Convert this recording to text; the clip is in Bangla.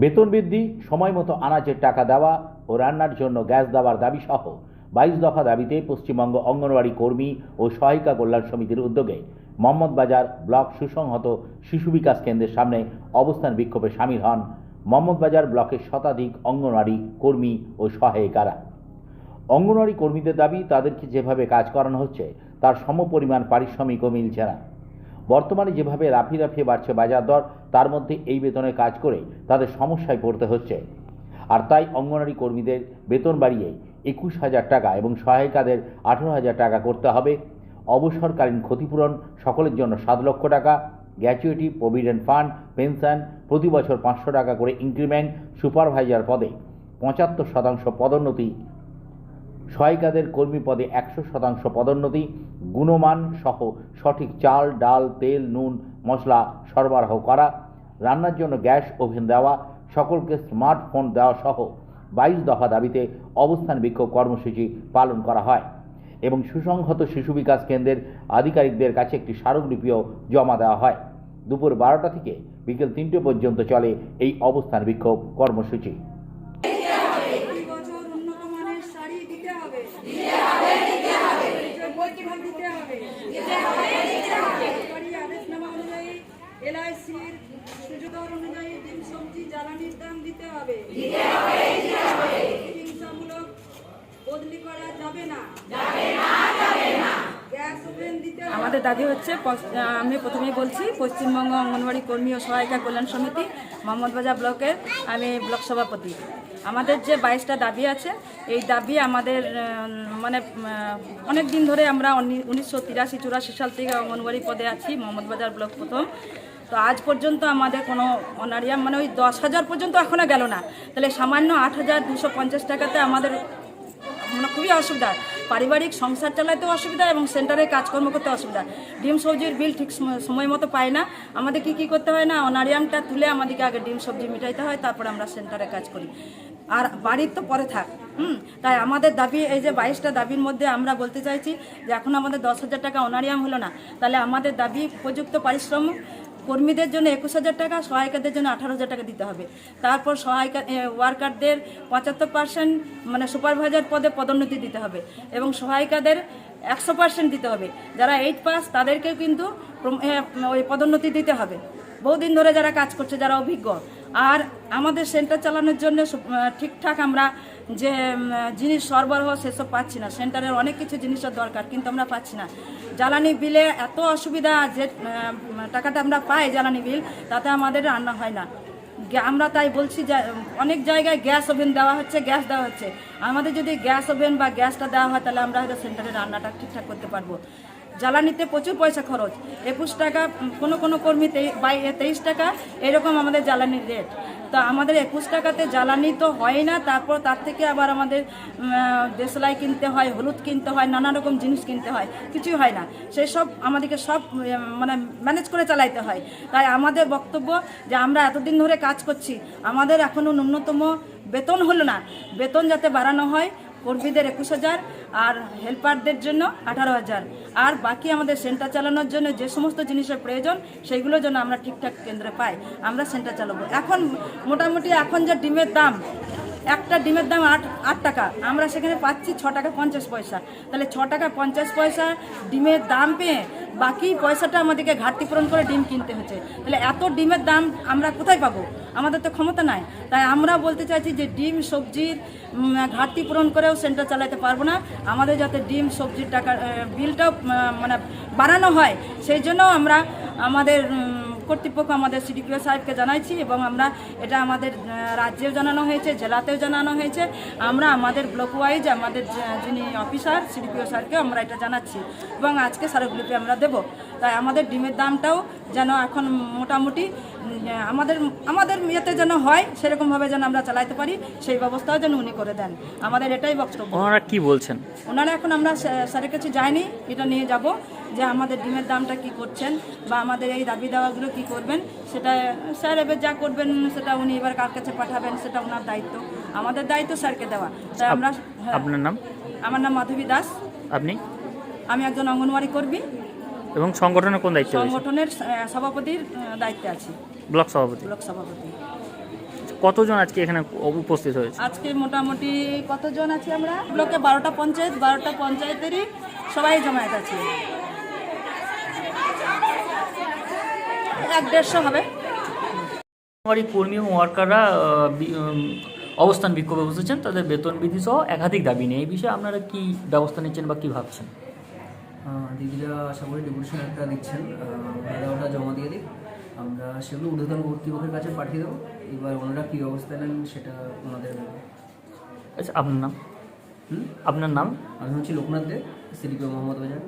বেতন বৃদ্ধি সময় মতো আনাজের টাকা দেওয়া ও রান্নার জন্য গ্যাস দেওয়ার দাবি সহ বাইশ দফা দাবিতে পশ্চিমবঙ্গ অঙ্গনওয়াড়ি কর্মী ও সহায়িকা কল্যাণ সমিতির উদ্যোগে মোহাম্মদবাজার ব্লক সুসংহত শিশু বিকাশ কেন্দ্রের সামনে অবস্থান বিক্ষোভে সামিল হন মোহাম্মদবাজার ব্লকের শতাধিক অঙ্গনওয়াড়ি কর্মী ও সহায়িকারা। অঙ্গনওয়াড়ি কর্মীদের দাবি, তাদেরকে যেভাবে কাজ করানো হচ্ছে, তার সমপরিমাণ পারিশ্রমিকও মিলছে না। বর্তমানে যেভাবে রাফি রাফিয়ে বাড়ছে বাজার দর, তার মধ্যে এই বেতনে কাজ করে তাদের সমস্যায় পড়তে হচ্ছে। আর তাই অঙ্গনওয়াড়ি কর্মীদের বেতন বাড়িয়ে একুশ হাজার টাকা এবং সহায়িকাদের আঠেরো হাজার টাকা করতে হবে। অবসরকালীন ক্ষতিপূরণ সকলের জন্য সাত লক্ষ টাকা, গ্র্যাচুইটি, প্রভিডেন্ট ফান্ড, পেনশন, প্রতি বছর পাঁচশো টাকা করে ইনক্রিমেন্ট সুপারভাইজার পদে পঁচাত্তর শতাংশ পদোন্নতি, সহায়িকাদের কর্মী পদে একশো শতাংশ পদোন্নতি গুণমান সহ সঠিক চাল, ডাল, তেল, নুন, মশলা সরবরাহ করা, রান্নার জন্য গ্যাস ওভেন দেওয়া, সকলকে স্মার্টফোন দেওয়া সহ বাইশ দফা দাবিতে অবস্থান বিক্ষোভ কর্মসূচি পালন করা হয় এবং সুসংহত শিশু বিকাশ কেন্দ্রের আধিকারিকদের কাছে একটি স্মারকলিপিও জমা দেওয়া হয়। দুপুর বারোটা থেকে বিকেল তিনটে পর্যন্ত চলে এই অবস্থান বিক্ষোভ কর্মসূচি প্রতি বছর উন্নত মানের শাড়ি দিতে হবে দিতে হবে দিতে হবে বৈকিভাগ দিতে হবে দিতে হবে দিতে হবে সরকারি আদেশনামা অনুযায়ী এলআইসির সুযোগের অনুযায়ী ডিম সবজি জ্বালানির দাম দিতে হবে দিতে হবে দিতে হবে হিংসামূলক বদলি করা যাবে না যাবে না যাবে না গ্যাস ওভেন দিতে হবে আমাদের দাবি হচ্ছে আমি প্রথমেই বলছি, পশ্চিমবঙ্গ অঙ্গনওয়াড়ি কর্মী ও সহায়িকা কল্যাণ সমিতি, মোহাম্মদবাজার ব্লকের আমি ব্লক সভাপতি। আমাদের যে বাইশটা দাবি আছে, এই দাবি আমাদের মানে অনেক দিন ধরে আমরা উনিশশো তিরাশি চুরাশি সাল থেকে অঙ্গনওয়াড়ি পদে আছি, মোহাম্মদবাজার ব্লক প্রথম। তো আজ পর্যন্ত আমাদের কোনো অনারিয়াম মানে ওই দশ হাজার পর্যন্ত এখনও গেল না। তাহলে সামান্য আট হাজার দুশো পঞ্চাশ টাকাতে আমাদের মানে খুবই অসুবিধা। পারিবারিক সংসার চালাতেও অসুবিধা এবং সেন্টারে কাজকর্ম করতে অসুবিধা। ডিম সবজির বিল ঠিক সময়- মতো পায় না। আমাদের কি কি করতে হয় না? অনারিয়ামটা তুলে আমাদেরকে আগে ডিম সবজি মিটাইতে হয়, তারপর আমরা সেন্টারে কাজ করি। আর বাড়ির তো পরে থাক, হুম? তাই আমাদের দাবি, এই যে বাইশটা দাবির মধ্যে আমরা বলতে চাইছি যে এখন আমাদের দশ হাজার টাকা অনারিয়াম হলো না। তাহলে আমাদের দাবি উপযুক্ত পারিশ্রমিক কর্মীদের জন্য একুশ হাজার টাকা, সহায়িকাদের জন্য আঠারো হাজার টাকা দিতে হবে। তারপর সহায়িকা ওয়ার্কারদের পঁচাত্তর পার্সেন্ট মানে সুপারভাইজার পদে পদোন্নতি দিতে হবে এবং সহায়িকাদের একশো পার্সেন্ট দিতে হবে। যারা এইট পাস তাদেরকেও কিন্তু ওই পদোন্নতি দিতে হবে। বহুদিন ধরে যারা কাজ করছে, যারা অভিজ্ঞ, আর আমাদের সেন্টার চালানোর জন্য ঠিকঠাক আমরা যে জিনিস সরবরাহ সেসব পাচ্ছি না। সেন্টারের অনেক কিছু জিনিসের দরকার, কিন্তু আমরা পাচ্ছি না। জ্বালানি বিলে এত অসুবিধা যে টাকাটা আমরা পাই জ্বালানি বিল, তাতে আমাদের রান্না হয় না। আমরা তাই বলছি যে, অনেক জায়গায় গ্যাস ওভেন দেওয়া হচ্ছে, গ্যাস দেওয়া হচ্ছে। আমাদের যদি গ্যাস ওভেন বা গ্যাসটা দেওয়া হয়, তাহলে আমরা হয়তো সেন্টারে রান্নাটা ঠিকঠাক করতে পারব। জ্বালানিতে প্রচুর পয়সা খরচ। একুশ টাকা কোনো কোনো কর্মী তেই- তেইশ টাকা, এরকম আমাদের জ্বালানির রেট। তো আমাদের একুশ টাকাতে জ্বালানি তো হয় না, তারপর তার থেকে আবার আমাদের দেশলাই কিনতে হয়, হলুদ কিনতে হয়, নানা রকম জিনিস কিনতে হয়, কিছুই হয় না। সেই সব আমাদেরকে সব মানে ম্যানেজ করে চালাইতে হয়। তাই আমাদের বক্তব্য যে আমরা এতদিন ধরে কাজ করছি, আমাদের এখনও ন্যূনতম বেতন হলো না। বেতন যাতে বাড়ানো হয় কর্মীদের একুশ হাজার আর হেল্পারদের জন্য আঠারো হাজার। আর বাকি আমাদের সেন্টার চালানোর জন্য যে সমস্ত জিনিসের প্রয়োজন, সেইগুলোর যেন আমরা ঠিকঠাক কেন্দ্রে পাই। আমরা সেন্টার চালাবো। এখন মোটামুটি এখন যে ডিমের দাম একটা ডিমের দাম আট আট টাকা। আমরা সেখানে পাচ্ছি ছ টাকা পঞ্চাশ পয়সা। তাহলে ছ টাকা পঞ্চাশ পয়সা ডিমের দাম পেয়ে বাকি পয়সাটা আমাদেরকে ঘাটতি পূরণ করে ডিম কিনতে হচ্ছে। তাহলে এত ডিমের দাম আমরা কোথায় পাবো? আমাদের তো ক্ষমতা নাই। তাই আমরা বলতে চাইছি যে ডিম, সবজির ঘাটতি পূরণ করেও সেন্টার চালাতে পারব না। আমাদের যাতে ডিম, সবজির টাকা বিলটাও মানে বাড়ানো হয়, সেই জন্য আমরা আমাদের কর্তৃপক্ষ আমাদের সিডিগুলো সাহেবকে জানাইছি এবং আমরা এটা আমাদের রাজ্যেও জানানো হয়েছে, জেলাতেও জানানো হয়েছে। আমরা আমাদের ব্লক ওয়াইজ আমাদের যিনি অফিসার সিডিপিও স্যারকে আমরা এটা জানাচ্ছি এবং আজকে স্মারকলিপি আমরা দেব। তাই আমাদের ডিমের দামটাও যেন এখন মোটামুটি আমাদের আমাদের ইয়েতে যেন হয় সেরকমভাবে যেন আমরা চালাইতে পারি সেই ব্যবস্থাও যেন উনি করে দেন। আমাদের এটাই বক্তব্য। ওনারা কি বলছেন? ওনারা এখন আমরা স্যারের কাছে যাইনি এটা নিয়ে যাব যে আমাদের ডিমের দামটা কি করছেন বা আমাদের এই দাবি দাওয়াগুলো কি করবেন সেটা স্যার এবার যা করবেন সেটা উনি এবার কার কাছে পাঠাবেন সেটা ওনার দায়িত্ব। আমাদের দায়িত্ব স্যারকে দেওয়া। তাই আমরা হ্যাঁ, আপনার নাম? আমার নাম মাধবী দাস। আপনি? আমি একজন অঙ্গনওয়াড়ি কর্মী। এবং সংগঠনের কোন দায়িত্ব সংগঠনের সভাপতির দায়িত্বে আছি। ব্লক সভাপতি। ব্লক সভাপতি। কতজন আজকে এখানে উপস্থিত হয়েছে? আজকে মোটামুটি কতজন আছি আমরা? ব্লকে বারোটা পঞ্চায়েত বারোটা পঞ্চায়েতেরই সবাই জমায়েত আছে। এক দেড়শো হবে। অঙ্গনওয়াড়ি কর্মী এবং ওয়ার্কাররা অবস্থান বিক্ষোভে বসেছেন। তাদের বেতন বৃদ্ধি সহ একাধিক দাবি নেই এই বিষয়ে আপনারা কি ব্যবস্থা নিচ্ছেন বা কি ভাবছেন? দিদিরা আশা করি ডেপুটেশন একটা দিচ্ছেন। ওনারা ওটা জমা দিয়ে দিক আমরা সেগুলো ঊর্ধ্বতন কর্তৃপক্ষের কাছে পাঠিয়ে দেবো। এবার ওনারা কী অবস্থা নেন সেটা ওনাদের আচ্ছা আপনার নাম? হুম? আপনার নাম? আমি হচ্ছি লোকনাথ দে সিডিপিও মোহাম্মদ বাজার।